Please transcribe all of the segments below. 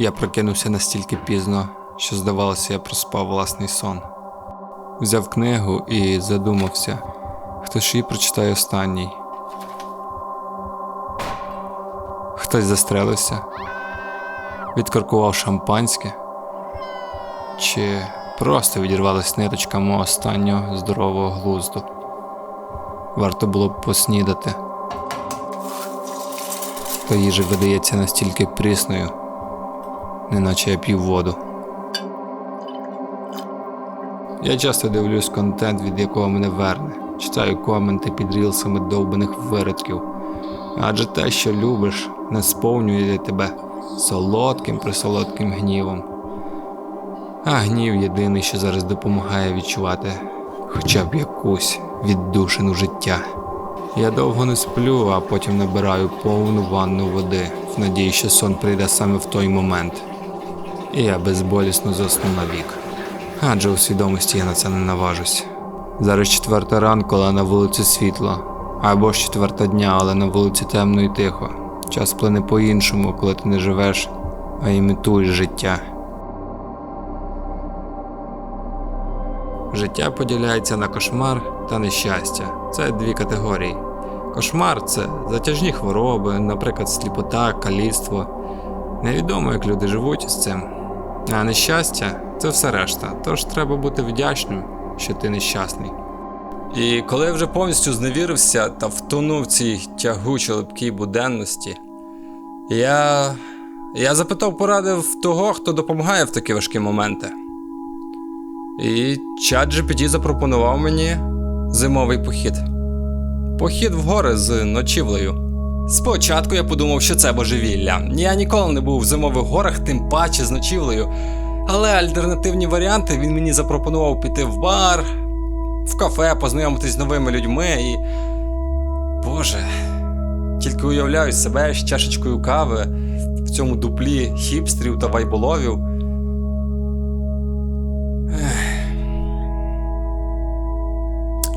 Я прокинувся настільки пізно, що здавалося, я проспав власний сон. Взяв книгу і задумався, хто ж її прочитає останній. Хтось застрелився, відкоркував шампанське, чи просто відірвалась ниточка мого останнього здорового глузду. Варто було б поснідати. Та їжа видається настільки прісною, неначе я п'ю воду. Я часто дивлюсь контент, від якого мене верне, читаю коменти під рілсами довбаних виродків. Адже те, що любиш, не сповнює тебе солодким присолодким гнівом. А гнів єдиний, що зараз допомагає відчувати хоча б якусь віддушину життя. Я довго не сплю, а потім набираю повну ванну води, в надії, що сон прийде саме в той момент. І я безболісно засну навік. Адже у свідомості я на це не наважусь. Зараз четверта ранку, але на вулиці світло. Або ж четверта дня, але на вулиці темно і тихо. Час плине по-іншому, коли ти не живеш, а імітуєш життя. Життя поділяється на кошмар та нещастя. Це дві категорії. Кошмар це затяжні хвороби, наприклад, сліпота, каліцтво. Невідомо, як люди живуть із цим. А нещастя це все решта. Тож треба бути вдячним, що ти нещасний. І коли я вже повністю зневірився та втонув цій тягучій липкій буденності, я. я запитав поради в того, хто допомагає в такі важкі моменти. І чат GPT запропонував мені зимовий похід. Похід в гори з ночівлею. Спочатку я подумав, що це божевілля. Я ніколи не був в зимових горах, тим паче з ночівлею. Але альтернативні варіанти він мені запропонував піти в бар, в кафе, познайомитись з новими людьми і. Боже, тільки уявляю себе з чашечкою кави в цьому дуплі хіпстерів та вайболовів.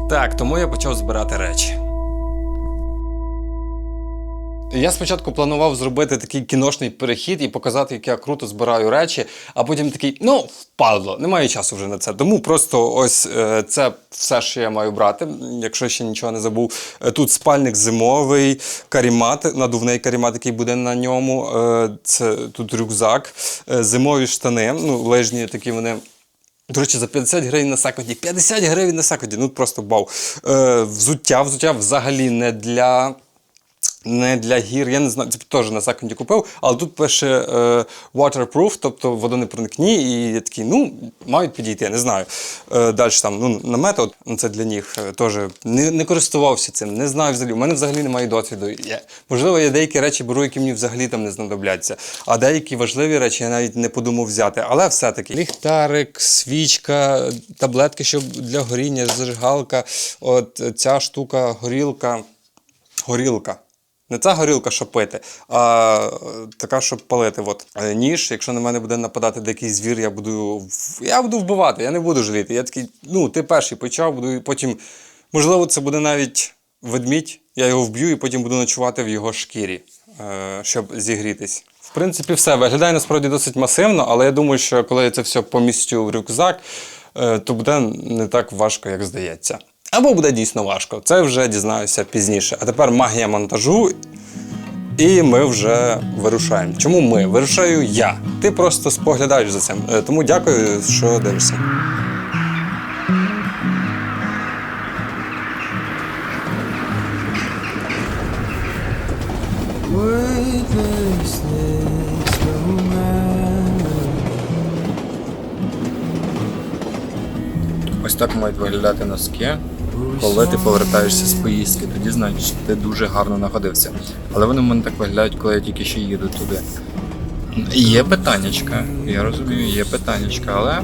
Так, тому я почав збирати речі. Я спочатку планував зробити такий кіношний перехід і показати, як я круто збираю речі, а потім такий, ну, впадло, немає часу вже на це. Тому просто ось е, це все, що я маю брати, якщо ще нічого не забув. Е, Тут спальник зимовий, карімат, надувний карімат, який буде на ньому. Е, Це тут рюкзак, зимові штани, ну, лижні такі вони. До речі, за 50 гривень на секунді. 50 гривень на секунді, ну просто бау. Е, взуття, взуття взагалі не для. Не для гір, я не знаю, це теж на секунді купив, але тут пише е, waterproof, тобто водонепроникні, і я такий, ну, мають підійти, я не знаю. Е, далі там, ну, наметод, ну, це для них е, теж не, не користувався цим, не знаю взагалі. У мене взагалі немає досвіду. Я, можливо, я деякі речі беру, які мені взагалі там не знадобляться. А деякі важливі речі я навіть не подумав взяти. Але все-таки ліхтарик, свічка, таблетки, щоб для горіння, зажигалка, от ця штука, горілка. Горілка. Не ця горілка, щоб пити, а е, така, щоб палити. От. Е, Ніж, якщо на мене буде нападати дикий звір, я буду я буду вбивати, я не буду жаліти. Я такий, ну, ти перший почав, буду потім. Можливо, це буде навіть ведмідь, я його вб'ю і потім буду ночувати в його шкірі, е, щоб зігрітись. В принципі, все виглядає насправді досить масивно, але я думаю, що коли я це все помістю в рюкзак, то буде не так важко, як здається. Або буде дійсно важко. Це вже дізнаюся пізніше. А тепер магія монтажу. І ми вже вирушаємо. Чому ми? Вирушаю я. Ти просто споглядаєш за цим. Е, Тому дякую, що дивишся. Ось так мають виглядати носки. Коли ти повертаєшся з поїздки, тоді значить ти дуже гарно находився. Але вони в мене так виглядають, коли я тільки ще їду туди. Є питаннячка, я розумію, є питаннячка, але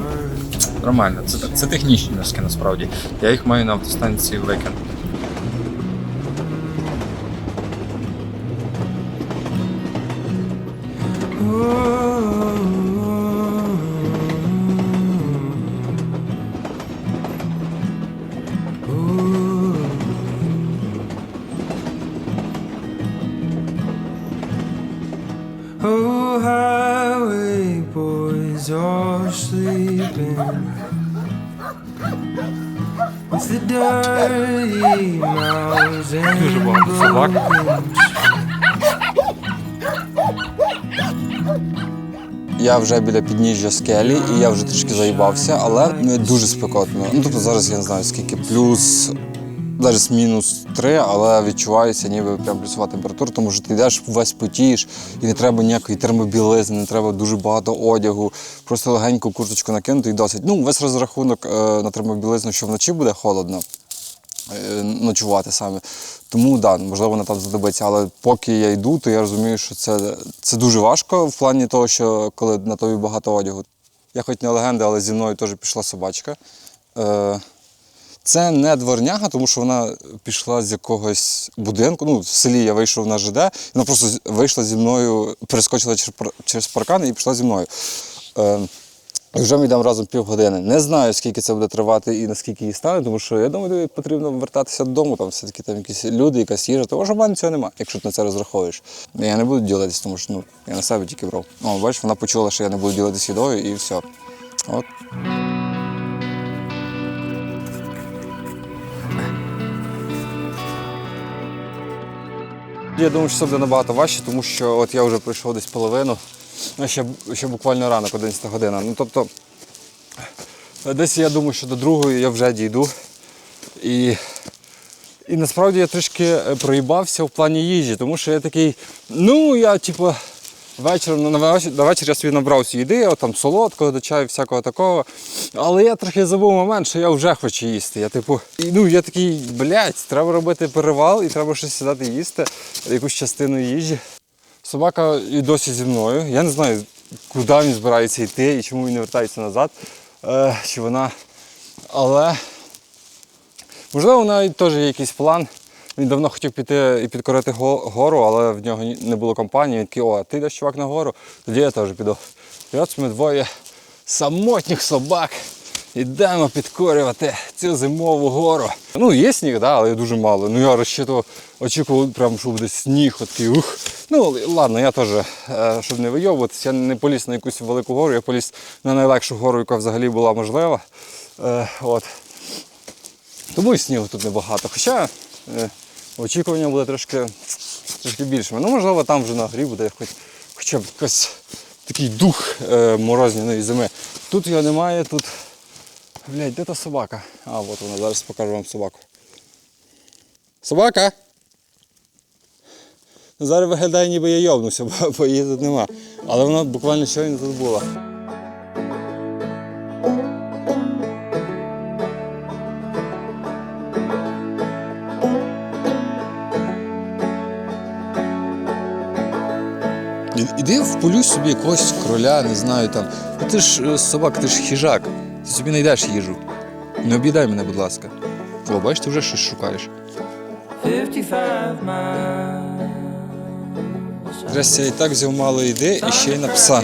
нормально. Це, це технічні носки насправді. Я їх маю на автостанції. Oh, Вже біля підніжжя скелі, і я вже трішки заїбався, але не дуже спекотно. Ну тобто зараз я не знаю скільки, плюс. Зараз мінус 3, але відчувається ніби прям плюсова температура, тому що ти йдеш весь потієш, і не треба ніякої термобілизни, не треба дуже багато одягу. Просто легеньку курточку накинути і досить. Ну, весь розрахунок е, на термобілизну, що вночі буде холодно ночувати саме. Тому да, можливо, вона там знадобиться. Але поки я йду, то я розумію, що це, це дуже важко в плані того, що коли на тобі багато одягу. Я хоч не легенда, але зі мною теж пішла собачка. Е, це не дворняга, тому що вона пішла з якогось будинку. Ну, в селі я вийшов на ЖД, вона просто вийшла зі мною, перескочила через паркан і пішла зі мною. Вже ми йдемо разом півгодини. Не знаю, скільки це буде тривати і наскільки їй стане, тому що я думаю, потрібно вертатися додому, там все-таки там якісь люди, якась їжа. Того ж в мене цього немає, якщо ти на це розраховуєш. Я не буду ділитися, тому що ну, я на себе тільки брав. О, бачиш, вона почула, що я не буду ділитися їдою, і все. От. Я думаю, що це буде набагато важче, тому що от я вже пройшов десь половину, а ще, ще буквально ранок, 11 година. Ну тобто, десь я думаю, що до другої я вже дійду. І, і насправді я трішки е, проїбався в плані їжі, тому що я такий, ну я типу. Вечором ну, на вечір, на вечір я собі набрався їди, от, там солодкого до чаю, всякого такого. Але я трохи забув момент, що я вже хочу їсти. Я типу, і, ну я такий, блядь, треба робити перевал і треба щось сідати їсти, якусь частину їжі. Собака і досі зі мною. Я не знаю, куди він збирається йти і чому він не вертається назад. Е, чи вона. Але можливо, у неї теж є якийсь план. Він давно хотів піти і підкорити гору, але в нього не було компанії. Він такий, о, ти йдеш чувак на гору, тоді я теж піду. І от ми двоє самотніх собак йдемо підкорювати цю зимову гору. Ну, є сніг, да, але дуже мало. Ну я розчитував, очікував, прям, що буде сніг, такий ух. Ну, ладно, я теж, е, щоб не вийовуватися, я не поліз на якусь велику гору, я поліз на найлегшу гору, яка взагалі була можлива. Е, от. Тому і снігу тут небагато. Хоча е, очікування буде трошки, трошки більшими. Ну, можливо, там вже на горі буде хоч, хоча б якийсь такий дух е, морозняної зими. Тут його немає, тут. Блядь, де та собака? А, от вона, зараз покажу вам собаку. Собака! Зараз виглядає, ніби я йовнувся, бо, її тут нема. Але вона буквально щойно тут була. Іди вполюй собі якогось кроля, не знаю там. Ти ж е, собак, ти ж хижак. Ти собі знайдеш їжу. Не обідай мене, будь ласка. О, бачиш, ти вже щось шукаєш. 55. Здрасте, я і так взяв мало йди і ще й на пса.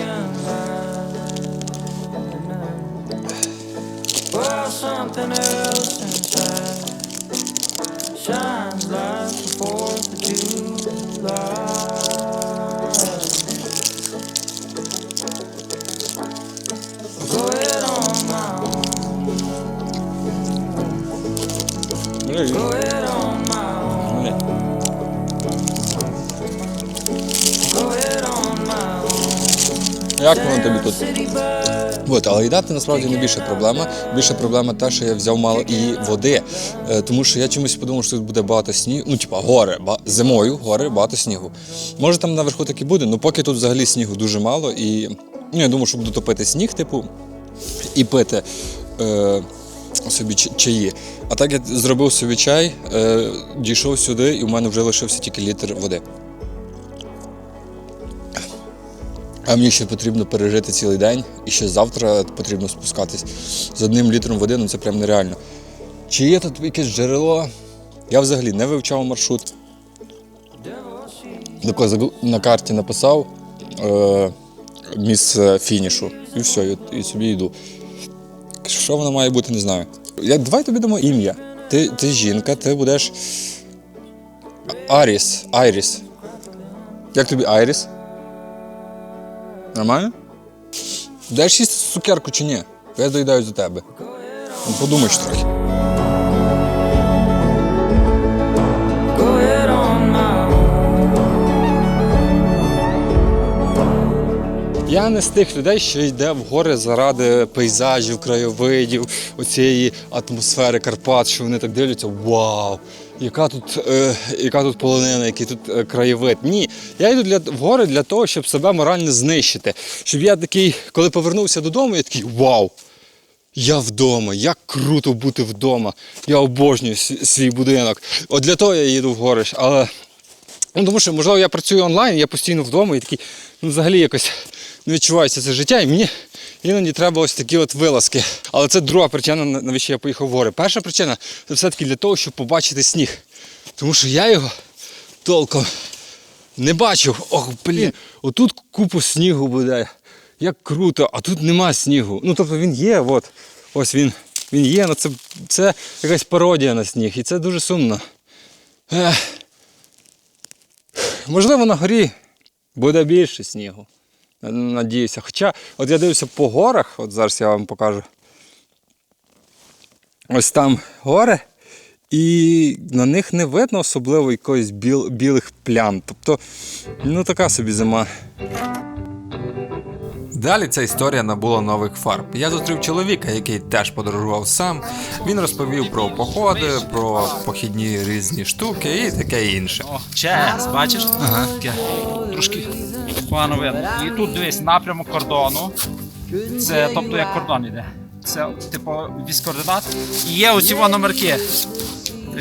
Як воно тобі тут? От, але їдати насправді не більша проблема. Більша проблема та, що я взяв мало і води. Е, тому що я чомусь подумав, що тут буде багато снігу. Ну, типа, гори, зимою гори, багато снігу. Може там наверху так і буде, але поки тут взагалі снігу дуже мало. І ну, я думаю, що буду топити сніг, типу, і пити е, собі чаї. А так я зробив собі чай, е, дійшов сюди, і в мене вже лишився тільки літр води. А мені ще потрібно пережити цілий день, і ще завтра потрібно спускатись з одним літром води, ну це прям нереально. Чи є тут якесь джерело? Я взагалі не вивчав маршрут. Тако на карті написав е, місце фінішу. І все, і, собі йду. Що воно має бути, не знаю. Я, давай тобі дамо ім'я. Ти, ти жінка, ти будеш. Аріс. Айріс. Як тобі Айріс? Нормально? Даш їсти цукерку чи ні? Я доїдаю за тебе. Ну, Подумаєш трохи. Я не з тих людей, що йде в гори заради пейзажів, краєвидів, оцієї атмосфери Карпат, що вони так дивляться. Вау! Яка тут, е, яка тут полонина, який тут е, краєвид. Ні, я йду для, в гори для того, щоб себе морально знищити. Щоб я такий, коли повернувся додому, я такий вау! Я вдома, як круто бути вдома. Я обожнюю свій будинок. От для того я їду в гори. Але Ну, тому що, можливо, я працюю онлайн, я постійно вдома і такий, ну, взагалі якось не відчувається це життя, і мені іноді треба ось такі от вилазки. Але це друга причина, навіщо я поїхав в гори. Перша причина це все-таки для того, щоб побачити сніг. Тому що я його толком не бачив. Ох, блін, отут купу снігу буде. Як круто, а тут нема снігу. Ну, тобто він є, от. Ось він. Він є, але це, це якась пародія на сніг, і це дуже сумно. Ех. Можливо, на горі буде більше снігу. Надіюся. Хоча, от я дивлюся по горах, от зараз я вам покажу. Ось там гори, і на них не видно особливо якоїсь біл, білих плям. Тобто, ну така собі зима. Далі ця історія набула нових фарб. Я зустрів чоловіка, який теж подорожував сам. Він розповів про походи, про похідні різні штуки і таке інше. О, ЧС, бачиш? Ага. Трошки погано видно. І тут дивись напрямок кордону. Це тобто як кордон іде. Це типу віз координат. І є оці номерки.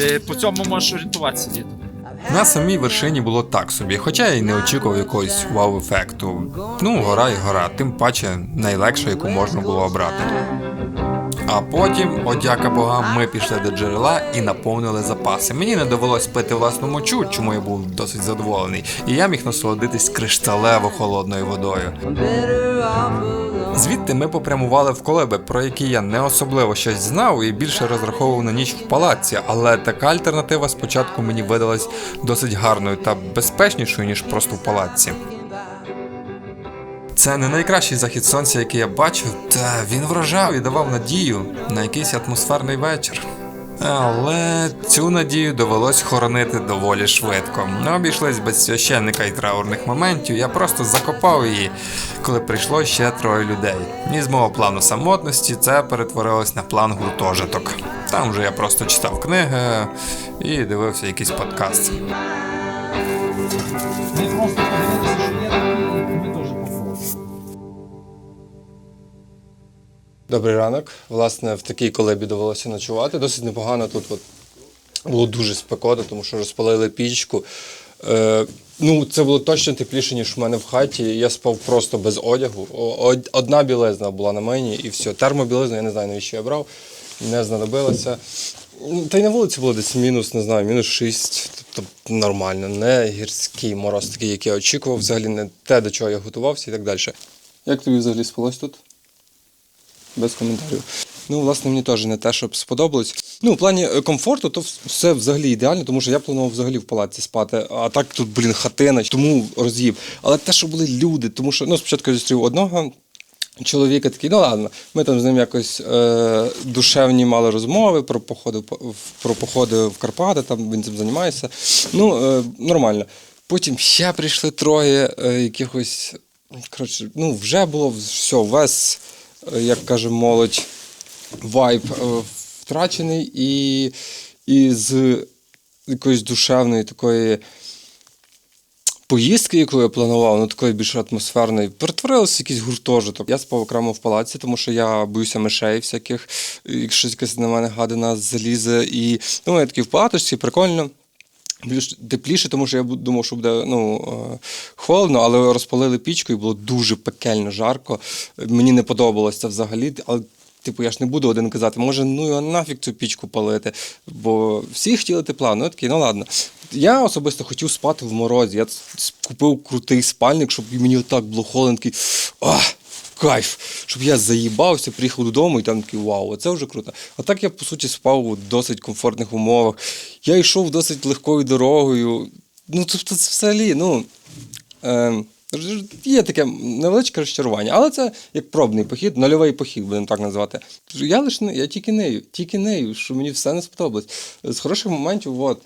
Е, По цьому можеш орієнтуватися діти. На самій вершині було так собі, хоча я й не очікував якогось вау-ефекту. Ну, гора і гора, тим паче найлегша, яку можна було обрати. А потім, одяка богам, ми пішли до джерела і наповнили запаси. Мені не довелось пити власну мочу, чому я був досить задоволений, і я міг насолодитись кришталево холодною водою. Звідти ми попрямували в колеби, про які я не особливо щось знав і більше розраховував на ніч в палаці, але така альтернатива спочатку мені видалась досить гарною та безпечнішою, ніж просто в палаці. Це не найкращий захід сонця, який я бачив, та він вражав і давав надію на якийсь атмосферний вечір. Але цю надію довелось хоронити доволі швидко. Не обійшлось без священника і траурних моментів. Я просто закопав її, коли прийшло ще троє людей. І з мого плану самотності це перетворилось на план гуртожиток. Там вже я просто читав книги і дивився якийсь подкаст. Добрий ранок. Власне, в такій колебі довелося ночувати. Досить непогано тут от було дуже спекотно, тому що розпалили пічку. Е, ну, це було точно тепліше, ніж в мене в хаті. Я спав просто без одягу. Одна білизна була на мені і все. Термобілизна, я не знаю, навіщо я брав, не знадобилася. Ну, Та й на вулиці було десь мінус, не знаю, мінус 6. Тобто нормально, не гірський мороз, такий, який я очікував, взагалі не те, до чого я готувався і так далі. Як тобі взагалі спалось тут? Без коментарів. Ну, власне, мені теж не те, щоб сподобалось. Ну, в плані е, комфорту, то все взагалі ідеально, тому що я планував взагалі в палаці спати. А так тут, блін, хатина, тому роз'їв. Але те, що були люди, тому що ну, спочатку я зустрів одного. Чоловіка такий, ну ладно, ми там з ним якось е, душевні мали розмови про походи, про походи в Карпати, там він цим займається. Ну, е, нормально. Потім ще прийшли троє е, якихось. Коротше, ну, вже було все, весь, як каже молодь, вайб е, втрачений і, і з якоїсь душевної такої поїздки, яку я планував, ну такої більш атмосферної, перетворилося якийсь гуртожиток. Я спав окремо в палаці, тому що я боюся мишей всяких, якщо якась на мене гадина залізе. І ну, я такий в палаточці, прикольно. Більш тепліше, тому що я думав, що буде ну, е, холодно, але розпалили пічку і було дуже пекельно жарко. Мені не подобалося взагалі. Але, типу, я ж не буду один казати, може, ну його нафіг цю пічку палити. Бо всі хотіли тепла. Ну я такий, ну ладно. Я особисто хотів спати в морозі. Я купив крутий спальник, щоб мені так було холодно, такий, а, кайф, щоб я заїбався, приїхав додому і там такий вау, це вже круто. А так я, по суті, спав у досить комфортних умовах. Я йшов досить легкою дорогою. Ну, тобто, це взагалі, ну. Е, Є таке невеличке розчарування, але це як пробний похід, нульовий похід, будемо так назвати. Я лише я тільки нею, тільки нею, що мені все не сподобалось. З хороших моментів, от,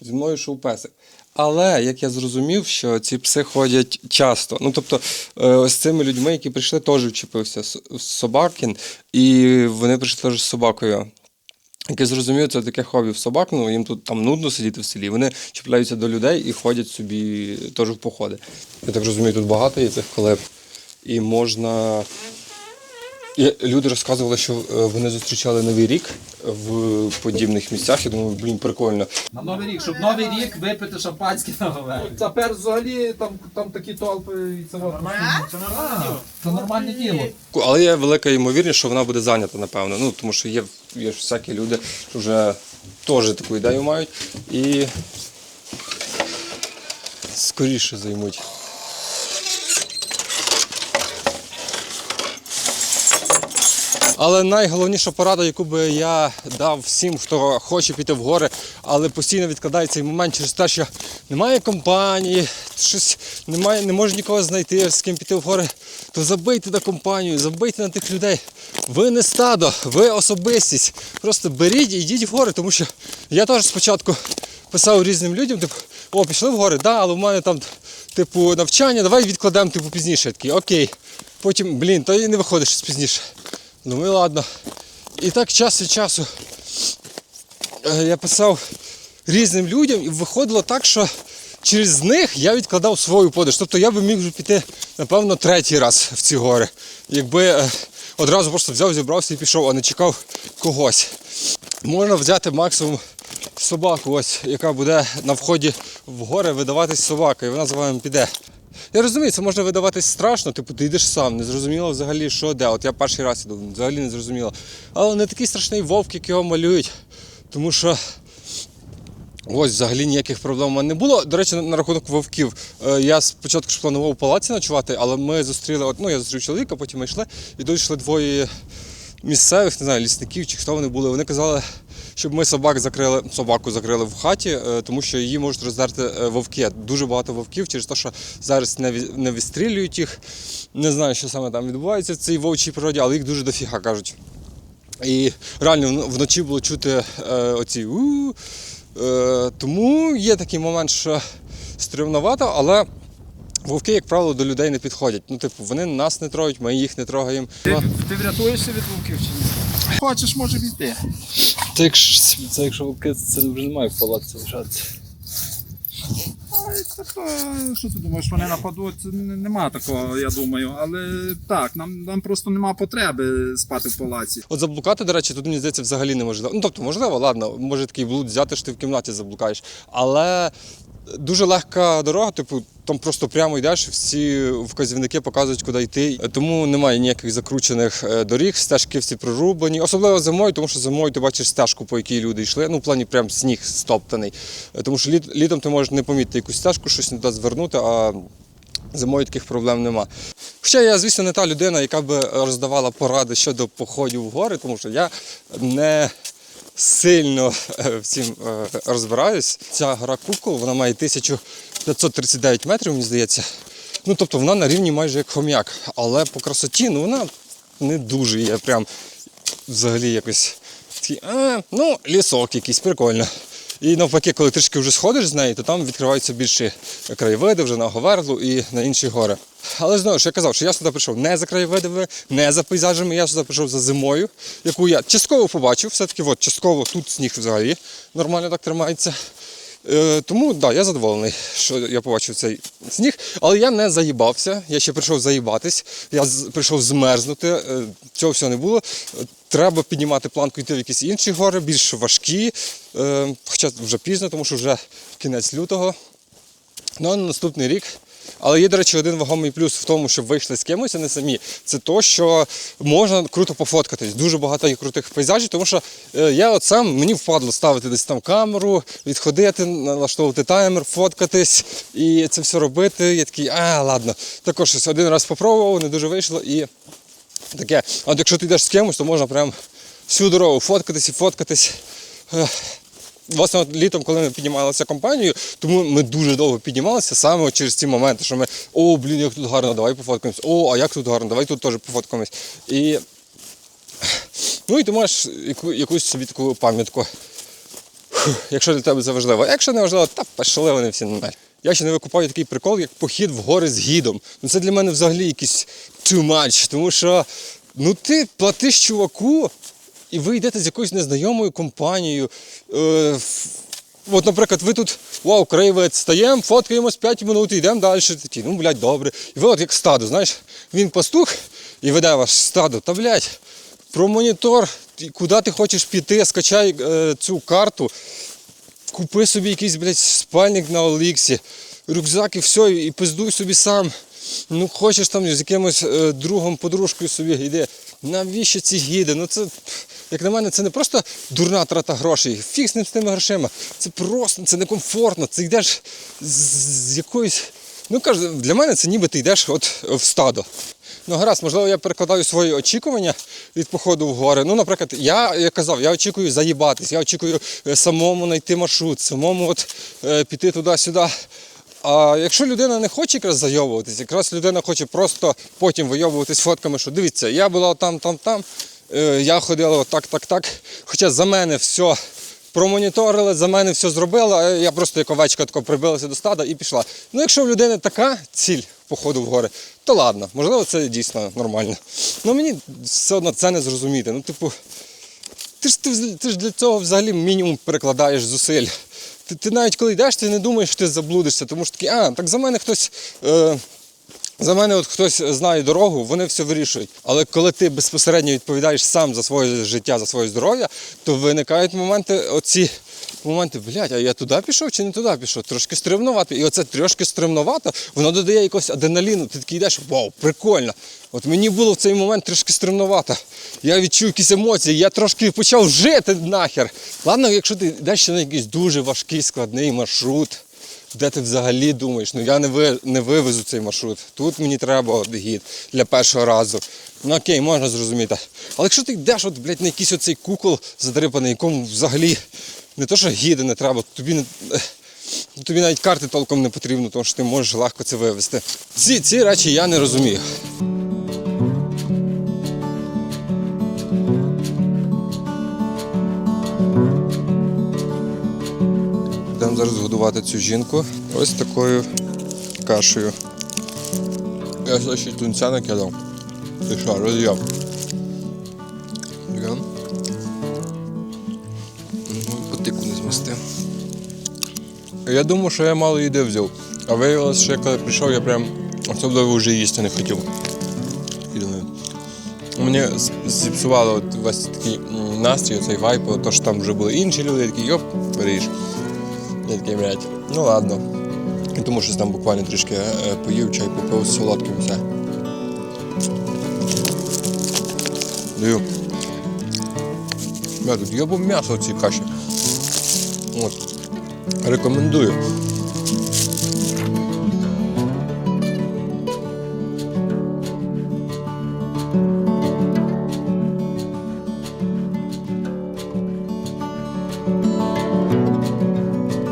зі мною йшов песик. Але як я зрозумів, що ці пси ходять часто. Ну тобто, е, з цими людьми, які прийшли, теж вчепився собакін, і вони прийшли теж з собакою. Як я зрозумів, це таке хобі в собак, ну їм тут там нудно сидіти в селі. Вони чіпляються до людей і ходять собі теж в походи. Я так розумію, тут багато є цих колеб. І можна. І люди розказували, що е, вони зустрічали Новий рік в подібних місцях. Я думаю, блін, прикольно. На Новий рік, щоб Новий рік випити шампанське на Говерлі. Тепер взагалі там, там такі толпи і це нормально. Це нормальне діло. Це нормальне діло. Але є велика ймовірність, що вона буде зайнята, напевно. Ну, тому що є, є ж всякі люди, що вже теж таку ідею мають і скоріше займуть. Але найголовніша порада, яку би я дав всім, хто хоче піти в гори, але постійно відкладає цей момент через те, що немає компанії, щось немає, не може нікого знайти, з ким піти в гори, то забийте на компанію, забийте на тих людей. Ви не стадо, ви особистість. Просто беріть і йдіть в гори, тому що я теж спочатку писав різним людям, типу, о, пішли в гори, да, але в мене там, типу, навчання, давай відкладемо типу, пізніше. Я такий, окей. Потім, блін, то і не виходиш щось пізніше. Думаю, ладно. І так час від часу е, я писав різним людям, і виходило так, що через них я відкладав свою подорож. Тобто я би міг вже піти, напевно, третій раз в ці гори. Якби е, одразу просто взяв, зібрався і пішов, а не чекав когось. Можна взяти максимум собаку, ось, яка буде на вході в гори видаватись собака, і вона за вами піде. Я розумію, це може видаватись страшно, типу ти йдеш сам, не зрозуміло взагалі, що де. От я перший раз іду, взагалі не зрозуміло. Але не такий страшний вовк, як його малюють. Тому що ось взагалі ніяких проблем у мене не було. До речі, на, рахунок вовків. Е, я спочатку ж планував у палаці ночувати, але ми зустріли, от, ну я зустрів чоловіка, потім ми йшли, і тут йшли двоє місцевих, не знаю, лісників чи хто вони були. Вони казали, щоб ми собак закрили, собаку закрили в хаті, е, тому що її можуть роздерти е, вовки. Дуже багато вовків через те, що зараз не, відстрілюють їх. Не знаю, що саме там відбувається в цій вовчій природі, але їх дуже дофіга кажуть. І реально вночі було чути е, оці у. Е, тому є такий момент, що стримновато, але вовки, як правило, до людей не підходять. Ну, типу, вони нас не трогають, ми їх не трогаємо. Ти, ти врятуєшся від вовків чи ні? Хочеш, може піти. Це якщо, це якщо вовки, це вже немає в палаці лишатися. Що ти думаєш, вони нападуть? Нема такого, я думаю. Але так, нам, нам просто нема потреби спати в палаці. От заблукати, до речі, тут мені здається взагалі неможливо. Ну, тобто, можливо, ладно, може такий блуд взяти, що ти в кімнаті заблукаєш. Але дуже легка дорога, типу, там просто прямо йдеш, всі вказівники показують, куди йти. Тому немає ніяких закручених е, доріг, стежки всі прорублені. Особливо зимою, тому що зимою ти бачиш стежку, по якій люди йшли. Ну, в плані прям сніг стоптаний. Е, Тому що літ, літом ти можеш не помітити якусь стежку, щось не туди звернути, а Зимою таких проблем нема. Хоча я, звісно, не та людина, яка би роздавала поради щодо походів в гори, тому що я не сильно е, всім е, розбираюсь. Ця гора Кукол, вона має 1539 метрів, мені здається. Ну, тобто вона на рівні майже як хом'як. Але по красоті ну, вона не дуже є прям взагалі якось а, ну, лісок якийсь, прикольно. І навпаки, коли трішки вже сходиш з неї, то там відкриваються більші краєвиди вже на Говерлу і на інші гори. Але знову ж я казав, що я сюди прийшов не за краєвидами, не за пейзажами, я сюди прийшов за зимою, яку я частково побачив, все-таки от, частково тут сніг взагалі нормально так тримається. Е, тому да, я задоволений, що я побачив цей сніг, але я не заїбався. Я ще прийшов заїбатись, я з- прийшов змерзнути. е, Цього всього не було. Треба піднімати планку йти в якісь інші гори, більш важкі. Е, Хоча вже пізно, тому що вже кінець лютого. Ну, а на наступний рік. Але є, до речі, один вагомий плюс в тому, щоб вийшли з кимось, а не самі. Це то, що можна круто пофоткатись. Дуже багато є крутих пейзажів, тому що е, я от сам мені впадло ставити десь там камеру, відходити, налаштовувати таймер, фоткатись і це все робити. Я такий, а, ладно. Також щось один раз спробував, не дуже вийшло і таке. А якщо ти йдеш з кимось, то можна прям всю дорогу фоткатись і фоткатись. Власне от літом, коли ми піднімалися компанією, тому ми дуже довго піднімалися саме через ці моменти, що ми о, блін, як тут гарно, давай пофоткаємось, о, а як тут гарно, давай тут теж пофоткаємось. І Ну і ти маєш яку, якусь собі таку пам'ятку. Якщо для тебе це важливо. Якщо не важливо, та пішли вони всі на. Я ще не викупаю такий прикол, як похід в гори з гідом. Ну це для мене взагалі якийсь too much, тому що ну ти платиш чуваку, і ви йдете з якоюсь незнайомою компанією. Е, От, наприклад, ви тут, вау, краєвець, стаємо, фоткаємось 5 минут йдемо далі. Такі, ну, блядь, добре. І ви от як стадо, знаєш, він пастух і веде ваш стадо. Та, блядь, про монітор, куди ти хочеш піти, скачай е, цю карту, купи собі якийсь, блядь, спальник на Оліксі, рюкзак і все, і пиздуй собі сам. Ну, хочеш там з якимось е, другом, подружкою собі йди. Навіщо ці гіди? Ну це, як на мене, це не просто дурна трата грошей. Фіг з ним з тими грошима. Це просто, це некомфортно. Це йдеш з, якоюсь. Ну кажу, для мене це ніби ти йдеш от в стадо. Ну гаразд, можливо, я перекладаю свої очікування від походу в гори. Ну, наприклад, я, я казав, я очікую заїбатись, я очікую е, самому знайти маршрут, самому от, е, піти туди-сюди. А якщо людина не хоче якраз зайовуватись, якраз людина хоче просто потім вийовуватись фотками, що дивіться, я була там, там, там, я ходила отак, так, так. Хоча за мене все промоніторили, за мене все зробили, а я просто як овечка тако прибилася до стада і пішла. Ну, якщо в людини така ціль походу в гори, то ладно, можливо, це дійсно нормально. Ну мені все одно це не зрозуміти. Ну, типу, ти ж, ти, ти ж для цього взагалі мінімум перекладаєш зусиль. Ти, ти навіть коли йдеш, ти не думаєш, що ти заблудишся, тому що такий, а, так за мене хтось. Е, за мене от хтось знає дорогу, вони все вирішують. Але коли ти безпосередньо відповідаєш сам за своє життя, за своє здоров'я, то виникають моменти, оці моменти, блядь, а я туди пішов чи не туди пішов? Трошки стримнувато. І оце трошки стримнувато, воно додає якогось адреналіну. Ти такий йдеш, вау, прикольно. От мені було в цей момент трошки стримнувато. Я відчув якісь емоції, я трошки почав жити нахер. Ладно, якщо ти йдеш на якийсь дуже важкий складний маршрут. Де ти взагалі думаєш? Ну я не ви, не вивезу цей маршрут. Тут мені треба гід для першого разу. Ну окей, можна зрозуміти. Але якщо ти йдеш от, блядь, на якийсь оцей кукол задрипаний, якому взагалі не то, що гіди не треба, тобі не. Тобі навіть карти толком не потрібно, тому що ти можеш легко це вивезти. Ці, ці речі я не розумію. Будемо зараз годувати цю жінку ось такою кашею. Я ще тунця накидав. Ти що. Ну, потику не змістив. Я думав, що я мало їди взяв. А виявилося, що я коли прийшов, я прям особливо вже їсти не хотів. Мені зіпсувало весь такий настрій, цей вайп, то що там вже були інші люди, я такий, йоп, беріж. Я такий, блядь, ну ладно. Тому що там буквально трішки е, поїв, чай попив з солодким все. Даю. Я тут я б м'ясо в цій каші. От. Рекомендую.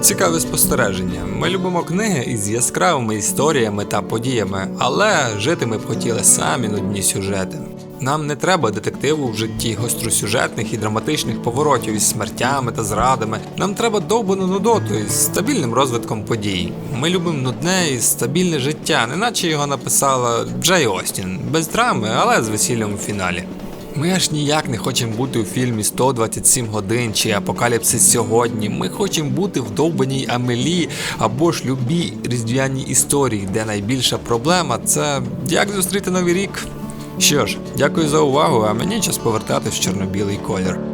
Цікаве спостереження. Ми любимо книги із яскравими історіями та подіями, але жити ми б хотіли самі нудні сюжети. Нам не треба детективу в житті гостросюжетних і драматичних поворотів із смертями та зрадами. Нам треба довбану нудоту із стабільним розвитком подій. Ми любимо нудне і стабільне життя, неначе його написала Джей Остін, без драми, але з весіллям у фіналі. Ми аж ніяк не хочемо бути у фільмі 127 годин чи Апокаліпсис сьогодні. Ми хочемо бути в довбаній Амелі або ж любій різдвяній історії, де найбільша проблема це як зустріти новий рік. Що ж, дякую за увагу, а мені час повертатись в чорно-білий колір.